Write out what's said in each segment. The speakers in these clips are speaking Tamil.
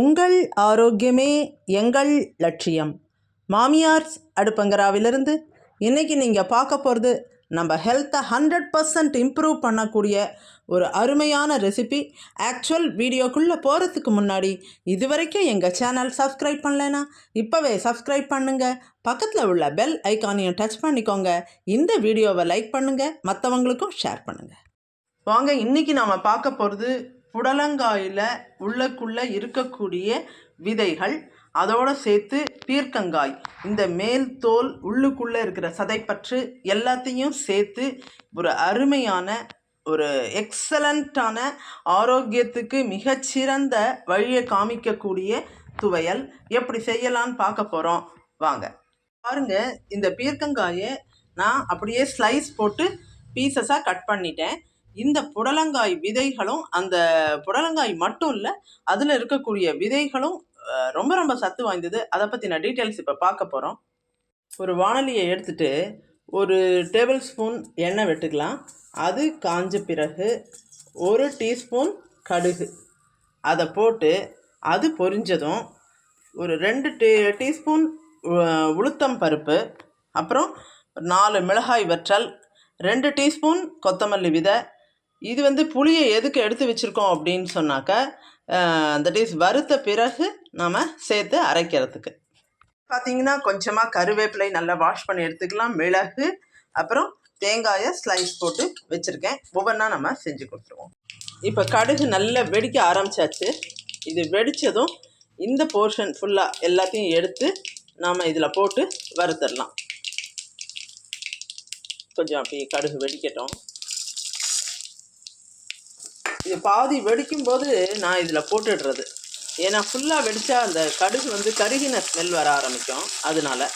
உங்கள் ஆரோக்கியமே எங்கள் லட்சியம். மாமியார்ஸ் அடுப்பங்கராவிலிருந்து இன்றைக்கி நீங்கள் பார்க்க போகிறது நம்ம ஹெல்த்தை ஹண்ட்ரட் பர்சன்ட் இம்ப்ரூவ் பண்ணக்கூடிய ஒரு அருமையான ரெசிபி ஆக்சுவல் வீடியோக்குள்ளே போகிறதுக்கு முன்னாடி இது வரைக்கும் எங்கள் சேனல் சப்ஸ்கிரைப் பண்ணலைன்னா இப்போவே சப்ஸ்கிரைப் பண்ணுங்கள் பக்கத்தில் உள்ள பெல் ஐக்கானையும் டச் பண்ணிக்கோங்க. இந்த வீடியோவை லைக் பண்ணுங்கள் மற்றவங்களுக்கும் ஷேர் பண்ணுங்கள் வாங்க இன்னைக்கு நாம் பார்க்க போகிறது புடலங்காயில் உள்ளக்குள்ளே இருக்கக்கூடிய விதைகள் அதோடு சேர்த்து பீர்க்கங்காய். இந்த மேல் தோல் உள்ளுக்குள்ளே இருக்கிற சதைப்பற்று எல்லாத்தையும் சேர்த்து ஒரு அருமையான ஒரு எக்ஸலண்ட்டான ஆரோக்கியத்துக்கு மிகச்சிறந்த வழியை காமிக்கக்கூடிய துவையல். எப்படி செய்யலான்னு பார்க்க போகிறோம் வாங்க. பாருங்கள் இந்த பீர்க்கங்காயை நான் அப்படியே ஸ்லைஸ் போட்டு பீசஸாக கட் பண்ணிட்டேன். இந்த புடலங்காய் விதைகளும் அந்த புடலங்காய் மட்டும் இல்லை அதில் இருக்கக்கூடிய விதைகளும் ரொம்ப ரொம்ப சத்து வாய்ந்தது. அதை பற்றி நான் டீட்டெயில்ஸ் இப்போ பார்க்க போகிறோம் ஒரு வானொலியை எடுத்துட்டு ஒரு டேபிள் ஸ்பூன் எண்ணெய் வெட்டுக்கலாம். அது காஞ்ச பிறகு ஒரு டீஸ்பூன் கடுகு. அதை போட்டு அது பொரிஞ்சதும் ஒரு ரெண்டு டீ டீஸ்பூன் உளுத்தம் பருப்பு அப்புறம் நாலு மிளகாய் வற்றல் ரெண்டு டீஸ்பூன் கொத்தமல்லி விதை இது வந்து புளியை எதுக்கு எடுத்து வச்சுருக்கோம் அப்படின்னு சொன்னாக்க தட் இஸ் வறுத்த பிறகு நாம் சேர்த்து அரைக்கிறதுக்கு. பார்த்தீங்கன்னா கொஞ்சமாக கருவேப்பிலை நல்லா வாஷ் பண்ணி எடுத்துக்கலாம். மிளகு அப்புறம் தேங்காயை ஸ்லைஸ் போட்டு வச்சுருக்கேன். ஒவ்வொன்றா நம்ம செஞ்சு கொடுத்துருவோம். இப்போ கடுகு நல்லா வெடிக்க ஆரம்பிச்சாச்சு. இது வெடித்ததும் இந்த போர்ஷன் ஃபுல்லாக எல்லாத்தையும் எடுத்து நாம் இதில் போட்டு வறுத்துடலாம். கொஞ்சம் அப்படி கடுகு வெடிக்கட்டும். இது பாதி வெடிக்கும் போது நான் இதில் போட்டுடுறது. ஏன்னா ஃபுல்லாக வெடித்தா அந்த கடுகு வந்து கருகின ஸ்மெல் வர ஆரம்பிக்கும். அதனால.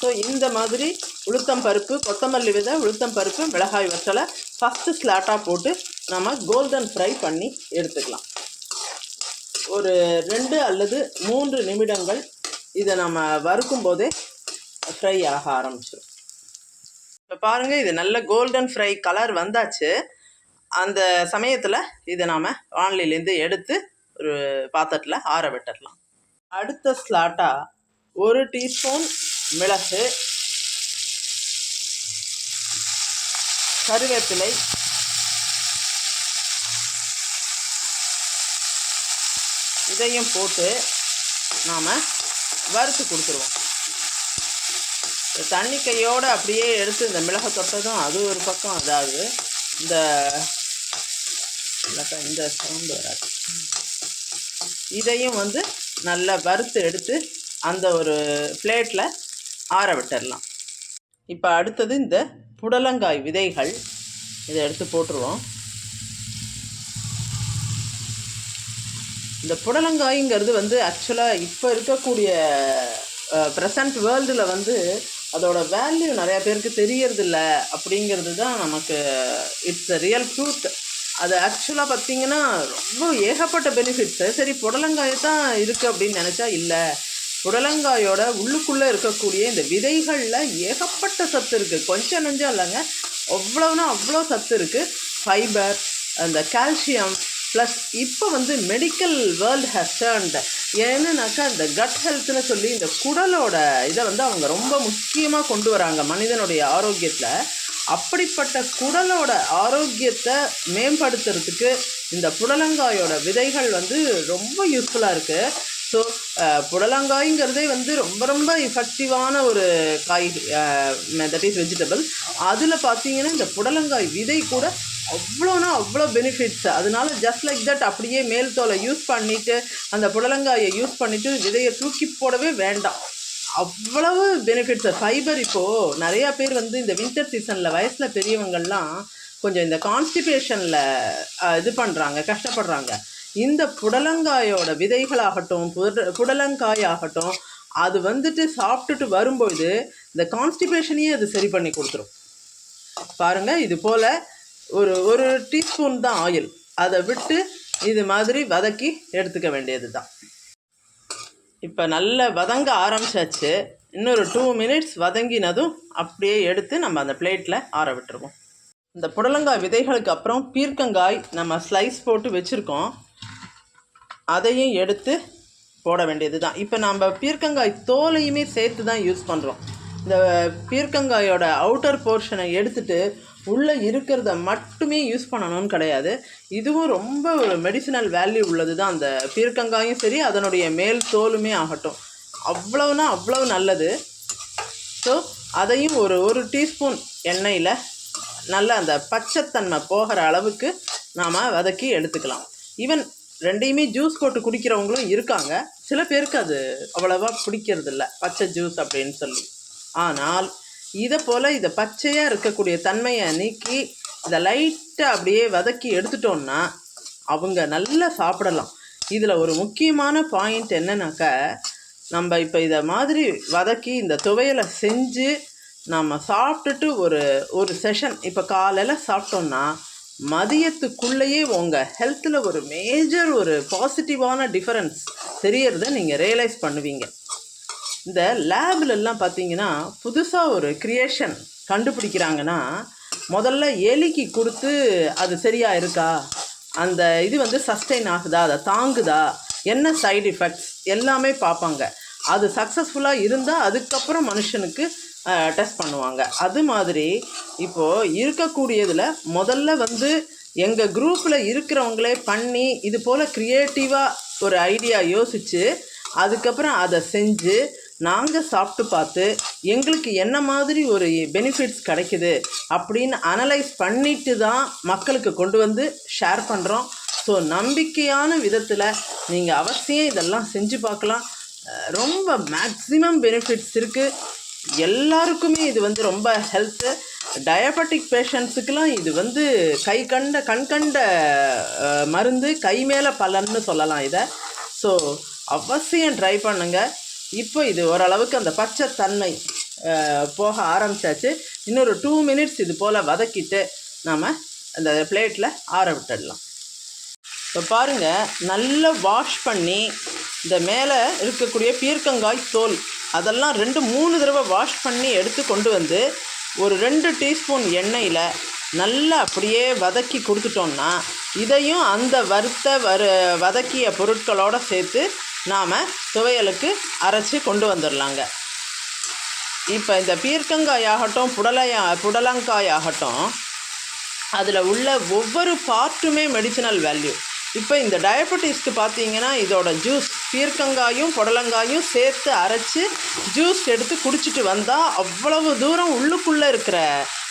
ஸோ இந்த மாதிரி உளுத்தம் பருப்பு கொத்தமல்லி விதை உளுத்தம் பருப்பு மிளகாய் வற்றலை ஃபஸ்ட்டு ஸ்லாட்டாக போட்டு நம்ம கோல்டன் ஃப்ரை பண்ணி எடுத்துக்கலாம். ஒரு ரெண்டு அல்லது மூன்று நிமிடங்கள் இதை நம்ம வறுக்கும் போதே ஃப்ரை ஆக ஆரம்பிச்சிடும் இப்போ பாருங்கள் இது நல்ல கோல்டன் ஃப்ரை கலர் வந்தாச்சு. அந்த சமயத்தில் இதை நாம் வானிலையிலேருந்து எடுத்து ஒரு பாத்திரத்தில் ஆற விட்டுடலாம் அடுத்த ஸ்லாட்டாக ஒரு டீஸ்பூன் மிளகு கருவேப்பிலை இதையும் போட்டு நாம் வறுத்து கொடுத்துருவோம். தண்ணி கையோடு அப்படியே எடுத்து இந்த மிளகை தொட்டதும் அது ஒரு பக்கம் அதாவது இந்த இல்லக்கா இந்த சவுண்டு வராது. இதையும் வந்து நல்லா வறுத்து எடுத்து அந்த ஒரு பிளேட்டில் ஆற விட்டுடலாம் இப்போ அடுத்தது இந்த புடலங்காய் விதைகள். இதை எடுத்து போட்டுருவோம். இந்த புடலங்காய்ங்கிறது வந்து ஆக்சுவலாக இப்போ இருக்கக்கூடிய ப்ரெசன்ட் வேர்ல்டில் வந்து அதோட வேல்யூ நிறையா பேருக்கு தெரியறதில்ல அப்படிங்கிறது தான் நமக்கு இட்ஸ் ரியல் ட்ரூத் அது ஆக்சுவலாக பார்த்தீங்கன்னா ரொம்ப ஏகப்பட்ட பெனிஃபிட்ஸு சரி புடலங்காய் தான் இருக்குது அப்படின்னு நினச்சா இல்லை. புடலங்காயோட உள்ளுக்குள்ளே இருக்கக்கூடிய இந்த விதைகளில் ஏகப்பட்ட சத்து இருக்குது கொஞ்சம் நெஞ்சம் இல்லைங்க. அவ்வளோனா அவ்வளோ சத்து இருக்குது ஃபைபர் அந்த கால்சியம் ப்ளஸ் இப்போ வந்து மெடிக்கல் வேர்ல்டு ஹேஸ் டேர்ன்ட் ஏன்னுனாக்கா இந்த கட் ஹெல்த்னு சொல்லி இந்த குடலோட இதை வந்து அவங்க ரொம்ப முக்கியமாக கொண்டு வராங்க மனிதனுடைய ஆரோக்கியத்தில். அப்படிப்பட்ட குடலோட ஆரோக்கியத்தை மேம்படுத்துறதுக்கு இந்த புடலங்காயோட விதைகள் வந்து ரொம்ப யூஸ்ஃபுல்லாக இருக்குது ஸோ புடலங்காய்ங்கிறதே வந்து ரொம்ப ரொம்ப எஃபெக்டிவான ஒரு காய் தட் இஸ் வெஜிடபிள் அதில் பார்த்தீங்கன்னா இந்த புடலங்காய் விதை கூட அவ்வளோனா அவ்வளோ பெனிஃபிட்ஸ் அதனால ஜஸ்ட் லைக் தட் அப்படியே மேல் தோலை யூஸ் பண்ணிவிட்டு அந்த புடலங்காயை யூஸ் பண்ணிவிட்டு விதையை தூக்கி போடவே வேண்டாம். அவ்வளவு பெனிஃபிட்ஸ் ஃபைபர் இப்போது நிறையா பேர் வந்து இந்த வின்டர் சீசனில் வயசில் பெரியவங்கள்லாம் கொஞ்சம் இந்த கான்ஸ்டிபேஷனில் இது பண்ணுறாங்க கஷ்டப்படுறாங்க. இந்த புடலங்காயோட விதைகளாகட்டும் புட புடலங்காய் ஆகட்டும் அது வந்துட்டு சாப்பிட்டுட்டு வரும்பொழுது இந்த கான்ஸ்டிபேஷனையே அது சரி பண்ணி கொடுத்துரும். பாருங்கள் இது போல் ஒரு ஒரு டீஸ்பூன் தான் ஆயில் அதை விட்டு இது மாதிரி வதக்கி எடுத்துக்க வேண்டியது தான் இப்போ நல்ல வதங்க ஆரம்பிச்சாச்சு. இன்னொரு டூ மினிட்ஸ் வதங்கினதும் அப்படியே எடுத்து நம்ம அந்த பிளேட்டில் ஆற விட்டுருவோம். இந்த புடலங்காய் விதைகளுக்கு அப்புறம் பீர்க்கங்காய் நம்ம ஸ்லைஸ் போட்டு வச்சுருக்கோம். அதையும் எடுத்து போட வேண்டியது தான் இப்போ நம்ம பீர்க்கங்காய் தோலையுமே சேர்த்து தான் யூஸ் பண்ணுறோம் இந்த பீர்க்கங்காயோட அவுட்டர் போர்ஷனை எடுத்துட்டு உள்ளே இருக்கிறத மட்டுமே யூஸ் பண்ணணும்னு கிடையாது. இதுவும் ரொம்ப ஒரு மெடிசினல் வேல்யூ உள்ளது தான் அந்த பீர்க்கங்காயும் சரி அதனுடைய மேல் தோலுமே ஆகட்டும். அவ்வளவுனா அவ்வளவு நல்லது. ஸோ அதையும் ஒரு ஒரு டீஸ்பூன் எண்ணெயில் நல்ல அந்த பச்சைத்தன்மை போகிற அளவுக்கு நாம் வதக்கி எடுத்துக்கலாம். ஈவன் ரெண்டையுமே ஜூஸ் போட்டு குடிக்கிறவங்களும் இருக்காங்க. சில பேருக்கு அது அவ்வளோவா பிடிக்கிறது இல்லை பச்சை ஜூஸ் அப்படின்னு சொல்லி. ஆனால் இதை போல் இதை பச்சையாக இருக்கக்கூடிய தன்மையை நீக்கி இதை லைட்டாக அப்படியே வதக்கி எடுத்துட்டோம்னா அவங்க நல்லா சாப்பிடலாம். இதில் ஒரு முக்கியமான பாயிண்ட் என்னன்னாக்கா நம்ம இப்போ இதை மாதிரி வதக்கி இந்த துவையலை செஞ்சு நம்ம சாப்பிட்டுட்டு ஒரு ஒரு செஷன் இப்போ காலையில் சாப்பிட்டோம்னா மதியத்துக்குள்ளேயே உங்கள் ஹெல்த்தில் ஒரு மேஜர் ஒரு பாசிட்டிவான டிஃபரன்ஸ் தெரியறத நீங்கள் ரியலைஸ் பண்ணுவீங்க. இந்த லேப்லெல்லாம் பார்த்தீங்கன்னா புதுசாக ஒரு க்ரியேஷன் கண்டுபிடிக்கிறாங்கன்னா முதல்ல எலிக்கு கொடுத்து அது சரியாக இருக்கா? அந்த இது வந்து சஸ்டெயின் ஆகுதா? அதை தாங்குதா? என்ன சைடு எஃபெக்ட்ஸ் எல்லாமே பார்ப்பாங்க. அது சக்ஸஸ்ஃபுல்லாக இருந்தால் அதுக்கப்புறம் மனுஷனுக்கு டெஸ்ட் பண்ணுவாங்க. அது மாதிரி இப்போது இருக்கக்கூடியதில் முதல்ல வந்து எங்கள் குரூப்பில் இருக்கிறவங்களே பண்ணி இது போல் க்ரியேட்டிவாக ஒரு ஐடியா யோசித்து அதுக்கப்புறம் அதை செஞ்சு நாங்கள் சாப்பிட்டு பார்த்து எங்களுக்கு என்ன மாதிரி ஒரு பெனிஃபிட்ஸ் கிடைக்குது அப்படின்னு அனலைஸ் பண்ணிட்டு தான் மக்களுக்கு கொண்டு வந்து ஷேர் பண்ணுறோம் ஸோ நம்பிக்கையான விதத்தில் நீங்கள் அவசியம் இதெல்லாம் செஞ்சு பார்க்கலாம். ரொம்ப மேக்ஸிமம் பெனிஃபிட்ஸ் இருக்குது எல்லாருக்குமே இது வந்து ரொம்ப ஹெல்த்து டயபெட்டிக் பேஷண்ட்ஸுக்கெலாம் இது வந்து கை கண்ட கண் கண்ட மருந்து கை மேலே பலன்னு சொல்லலாம் இதை. ஸோ அவசியம் ட்ரை பண்ணுங்கள் இப்போ இது ஓரளவுக்கு அந்த பச்சை தன்மை போக ஆரம்பிச்சாச்சு. இன்னொரு டூ மினிட்ஸ் இது போல் வதக்கிட்டு நாம் அந்த பிளேட்டில் ஆற விட்டுடலாம். இப்போ பாருங்கள் நல்லா வாஷ் பண்ணி இந்த மேலே இருக்கக்கூடிய பீர்க்கங்காய் தோல் அதெல்லாம் ரெண்டு மூணு தடவை வாஷ் பண்ணி எடுத்து கொண்டு வந்து ஒரு ரெண்டு டீஸ்பூன் எண்ணெயில் நல்லா அப்படியே வதக்கி கொடுத்துட்டோம்னா இதையும் அந்த வறுத்த வறு வதக்கிய பொருட்களோடு சேர்த்து நாம் துவையலுக்கு அரைச்சி கொண்டு வந்துடலாங்க இப்போ இந்த பீர்க்கங்காய் ஆகட்டும் புடலையா புடலங்காய் ஆகட்டும் அதில் உள்ள ஒவ்வொரு பார்ட்டுமே மெடிசினல் வேல்யூ இப்போ இந்த டயபெட்டிஸ்க்கு பார்த்தீங்கன்னா இதோட ஜூஸ் பீர்க்கங்காயும் புடலங்காயும் சேர்த்து அரைச்சி ஜூஸ் எடுத்து குடிச்சிட்டு வந்தால் அவ்வளவு தூரம் உள்ளுக்குள்ளே இருக்கிற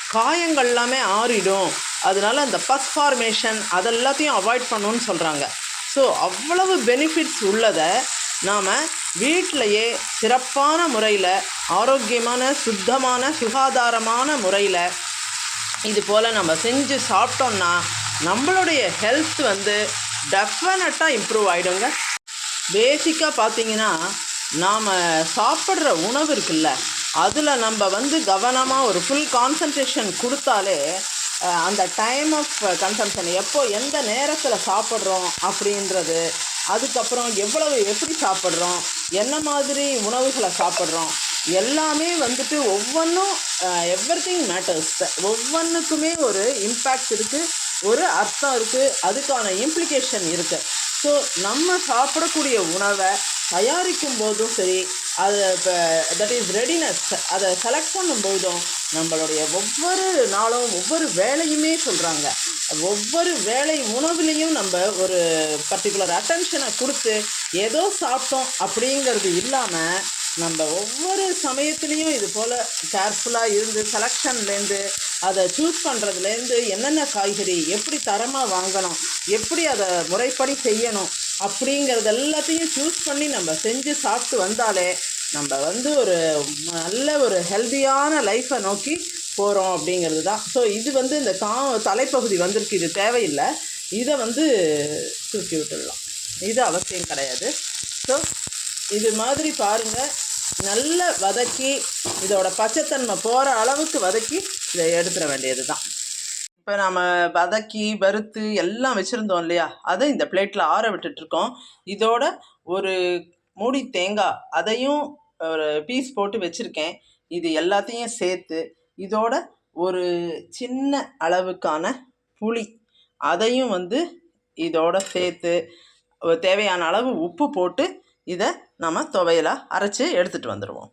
காயங்கள் எல்லாமே ஆறிடும். அதனால அந்த பஸ் ஃபார்மேஷன் அதெல்லாத்தையும் அவாய்ட் பண்ணணும்னு சொல்கிறாங்க ஸோ அவ்வளவு பெனிஃபிட்ஸ் உள்ளதை நாம் வீட்டிலையே சிறப்பான முறையில் ஆரோக்கியமான சுத்தமான சுகாதாரமான முறையில் இது போல் நம்ம செஞ்சு சாப்பிட்டோம்னா நம்மளுடைய ஹெல்த் வந்து டெஃபினட்டாக இம்ப்ரூவ் ஆகிடுங்க பேசிக்காக பார்த்தீங்கன்னா நாம் சாப்பிட்ற உணவு இருக்குல்ல அதில் நம்ம வந்து கவனமாக ஒரு ஃபுல் கான்சன்ட்ரேஷன் கொடுத்தாலே அந்த டைம் ஆஃப் கன்சம்ஷன் எப்போ எந்த நேரத்தில் சாப்பிட்றோம் அப்படின்றது அதுக்கப்புறம் எவ்வளவு எப்படி சாப்பிட்றோம் என்ன மாதிரி உணவுகளை சாப்பிட்றோம் எல்லாமே வந்துட்டு ஒவ்வொன்றும் எவ்ரி திங் மேட்டர்ஸ் ஒவ்வொன்றுக்குமே ஒரு இம்பேக்ட் இருக்குது ஒரு அர்த்தம் இருக்குது அதுக்கான இம்ப்ளிகேஷன் இருக்குது ஸோ நம்ம சாப்பிடக்கூடிய உணவை தயாரிக்கும் போதும் சரி அது இப்போ தட் இஸ் ரெடினஸ் அதை செலக்ட் பண்ணும்போதும் நம்மளுடைய ஒவ்வொரு நாளும் ஒவ்வொரு வேலையுமே சொல்கிறாங்க ஒவ்வொரு வேலை உணவுலேயும் நம்ம ஒரு பர்டிகுலர் அட்டென்ஷனை கொடுத்து ஏதோ சாப்பிட்டோம் அப்படிங்கிறது இல்லாமல் நம்ம ஒவ்வொரு சமயத்துலேயும் இது போல் கேர்ஃபுல்லாக இருந்து செலெக்ஷன்லேருந்து அதை சூஸ் பண்ணுறதுலேருந்து என்னென்ன காய்கறி எப்படி தரமாக வாங்கணும் எப்படி அதை முறைப்படி செய்யணும் அப்படிங்கிறது எல்லாத்தையும் சூஸ் பண்ணி நம்ம செஞ்சு சாப்பிட்டு வந்தாலே நம்ம வந்து ஒரு நல்ல ஒரு ஹெல்தியான லைஃப்பை நோக்கி போகிறோம் அப்படிங்கிறது தான். ஸோ இது வந்து இந்த கா தலைப்பகுதி வந்திருக்கு. இது தேவையில்லை. இதை வந்து தூக்கி விட்டுடலாம். இது அவசியம் கிடையாது. ஸோ இது மாதிரி பாருங்கள் நல்ல வதக்கி இதோட பச்சைத்தன்மை போகிற அளவுக்கு வதக்கி இதை எடுத்துட வேண்டியது தான் இப்போ நம்ம வதக்கி வறுத்து எல்லாம் வச்சுருந்தோம் இல்லையா? அதை இந்த பிளேட்டில் ஆற விட்டுட்ருக்கோம் இதோட ஒரு மூடி தேங்காய் அதையும் ஒரு பீஸ் போட்டு வச்சுருக்கேன். இது எல்லாத்தையும் சேர்த்து இதோட ஒரு சின்ன அளவுக்கான புளி அதையும் வந்து இதோட சேர்த்து தேவையான அளவு உப்பு போட்டு இதை நம்ம துவையலாக அரைச்சி எடுத்துகிட்டு வந்துடுவோம்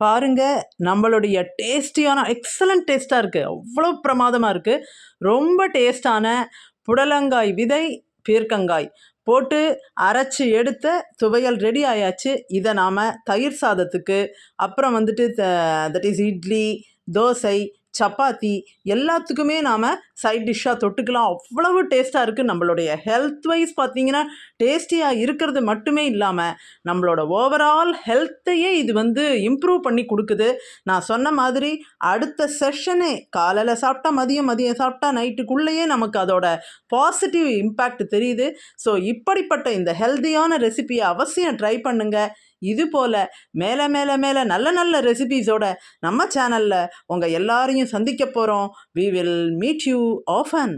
பாருங்க நம்மளுடைய டேஸ்டியான எக்ஸலண்ட் டேஸ்ட்டாக இருக்குது அவ்வளோ பிரமாதமாக இருக்குது ரொம்ப டேஸ்டான புடலங்காய் விதை பீர்க்கங்காய் போட்டு அரைச்சி எடுத்த துவையல் ரெடி ஆயாச்சு. இதை நாம் தயிர் சாதத்துக்கு அப்புறம் வந்துட்டு தட் இஸ் இட்லி தோசை சப்பாத்தி எல்லாத்துக்குமே நாம் சைட் டிஷ்ஷாக தொட்டுக்கலாம். அவ்வளவு டேஸ்ட்டாக இருக்குது நம்மளுடைய ஹெல்த் வைஸ் பார்த்தீங்கன்னா டேஸ்டியாக இருக்கிறது மட்டுமே இல்லாமல் நம்மளோட ஓவரால் ஹெல்த்தையே இது வந்து இம்ப்ரூவ் பண்ணி கொடுக்குது. நான் சொன்ன மாதிரி அடுத்த செஷனே காலையில் சாப்பிட்டா மதியம் மதியம் சாப்பிட்டா நைட்டுக்குள்ளேயே நமக்கு அதோட பாசிட்டிவ் இம்பேக்ட் தெரியுது. ஸோ இப்படிப்பட்ட இந்த ஹெல்த்தியான ரெசிபியை அவசியம் ட்ரை பண்ணுங்கள் இது போல் மேலே மேலே மேலே நல்ல நல்ல ரெசிபீஸோட நம்ம சேனலில் உங்கள் எல்லாரையும் சந்திக்க போகிறோம் we will meet you often